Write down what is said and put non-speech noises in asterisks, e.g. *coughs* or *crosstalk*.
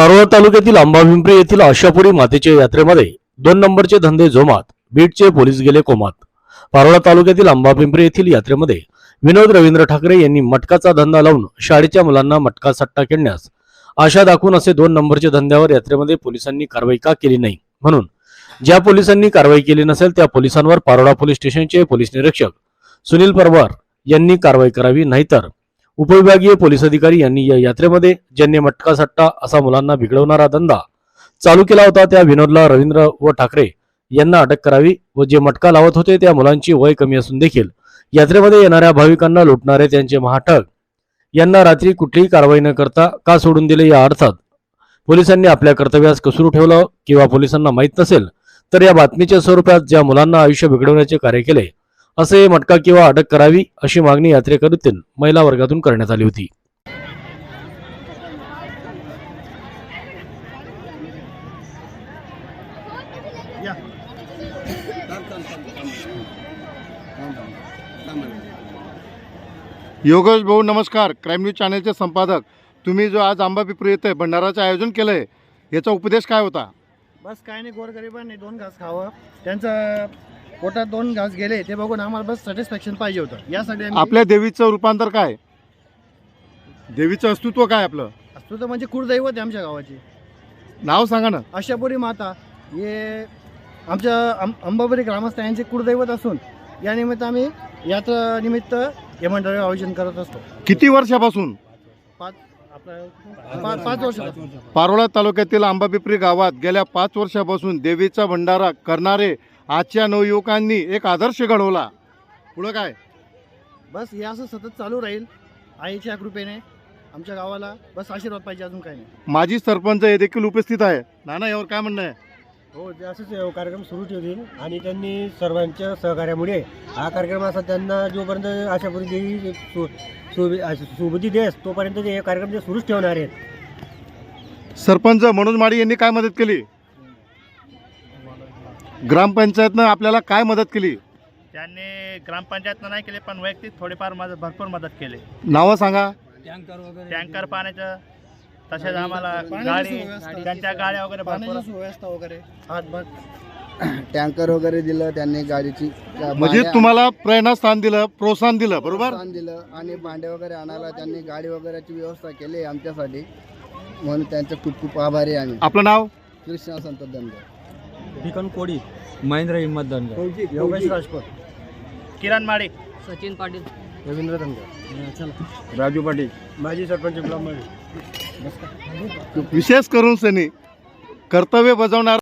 पारोळा तालुक्यातील आंबाभिंपरी येथील आशापुरी मातेच्या यात्रेमध्ये दोन नंबरचे धंदे जोमात बीडचे पोलीस गेले कोमात. पारोळा तालुक्यातील आंबापिंपरी येथील यात्रेमध्ये विनोद रवींद्र ठाकरे यांनी मटकाचा धंदा लावून शाळेच्या मुलांना मटका सट्टा खेळण्यास आशा दाखवून असे दोन नंबरच्या धंद्यावर यात्रेमध्ये पोलिसांनी कारवाई का केली नाही? म्हणून ज्या पोलिसांनी कारवाई केली नसेल त्या पोलिसांवर पारोळा पोलीस स्टेशनचे पोलीस निरीक्षक सुनील परवार यांनी कारवाई करावी नाहीतर उपविभागीय पोलीस अधिकारी यांनी या यात्रेमध्ये ज्यांनी मटका सट्टा असा मुलांना बिघडवणारा धंदा चालू केला होता. त्या विनोदला रवींद्र व ठाकरे यांना अटक करावी व जे मटका लावत होते त्या मुलांची वय कमी असून देखील यात्रेमध्ये येणाऱ्या भाविकांना लुटणारे त्यांचे महाठग यांना रात्री कुठलीही कारवाई न करता का सोडून दिले या अर्थात पोलिसांनी आपल्या कर्तव्यास कसूर ठेवलं किंवा पोलिसांना माहीत नसेल तर या बातमीच्या स्वरूपात ज्या मुलांना आयुष्य बिघडवण्याचे कार्य केले असे मटका किंवा अटक करावी अशी मागणी यात्रेकरूतील महिला वर्गातून करण्यात आली होती. योगेश भाऊ नमस्कार. क्राईम न्यूज चॅनलचे संपादक. तुम्ही जो आज आंबा पिपरी येते भंडाराचं आयोजन केलं आहे याचा उपदेश काय होता? बस काय नाही गोरगरिबांनी दोन घास खावं. त्यांचं पोटात दोन घास गेले ते बघून आम्हाला बस सॅटिस्फॅक्शन पाहिजे होतं. यासाठी आम्ही आपल्या देवीचं रूपांतर काय? देवीचं अस्तित्व काय आपलं? असतो तर म्हणजे कुळदैवत आहे आमच्या गावाची. नाव सांगा ना. आशापुरी माता हे आमच्या अंब अंबापुरी ग्रामस्थ यांचे कुळदैवत असून या निमित्त आम्ही यात्रा निमित्त हे मंडळ आयोजन करत असतो. किती वर्षापासून? पाच पाच पाच वर्ष पारोळा तालुक्यातील आंबापिपरी गावात गेल्या पाच वर्षापासून देवीचा भंडारा करणारे आजच्या नवयुवकांनी एक आदर्श घडवला. पुढं काय? बस हे असं सतत चालू राहील आईच्या कृपेने. आमच्या गावाला बस आशीर्वाद पाहिजे अजून काही नाही. माजी सरपंच हे देखील उपस्थित आहे. नाना यावर काय म्हणणं आहे? हो ते असेच कार्यक्रम सुरू ठेवतील. आणि त्यांनी सर्वांच्या सहकार्यामुळे हा कार्यक्रम असा त्यांना जोपर्यंत देवी सु- अशी सुबुद्धी देस तोपर्यंत ते हे कार्यक्रम ते सुरूच ठेवणार आहेत. सरपंच मनोज माडी यांनी काय मदत केली? ग्रामपंचायतनं आपल्याला काय मदत केली? त्यांनी ग्रामपंचायतनं नाही केले पण वैयक्तिक थोडीफार मदत भरपूर मदत केली. नावं सांगा. टँकर पाण्याचं तसेच आम्हाला गाडी. त्यांच्या गाड्या वगैरे भरपूर सुव्यवस्था वगैरे. हातभार *coughs* टँकर वगैरे दिलं त्यांनी गाडीची म्हणजे तुम्हाला प्रेरणास्थान दिलं प्रोत्साहन दिलं बरोबर? प्रोत्साहन दिलं आणि भांडे वगैरे आणायला त्यांनी गाडी वगैरेची व्यवस्था केली आमच्यासाठी. म्हणून त्यांचे खूप खूप आभारी आहे आम्ही. आपलं नाव? कृष्णा संत दंड. भिकन कोडी महेंद्र हिंमत दंड योगेश राजपूत. किरण माळी सचिन पाटील. रवींद्र धनगर. राजू पाटील. माजी सरपंच गुलाम माळी विशेष करून सनी कर्तव्य बजावणारा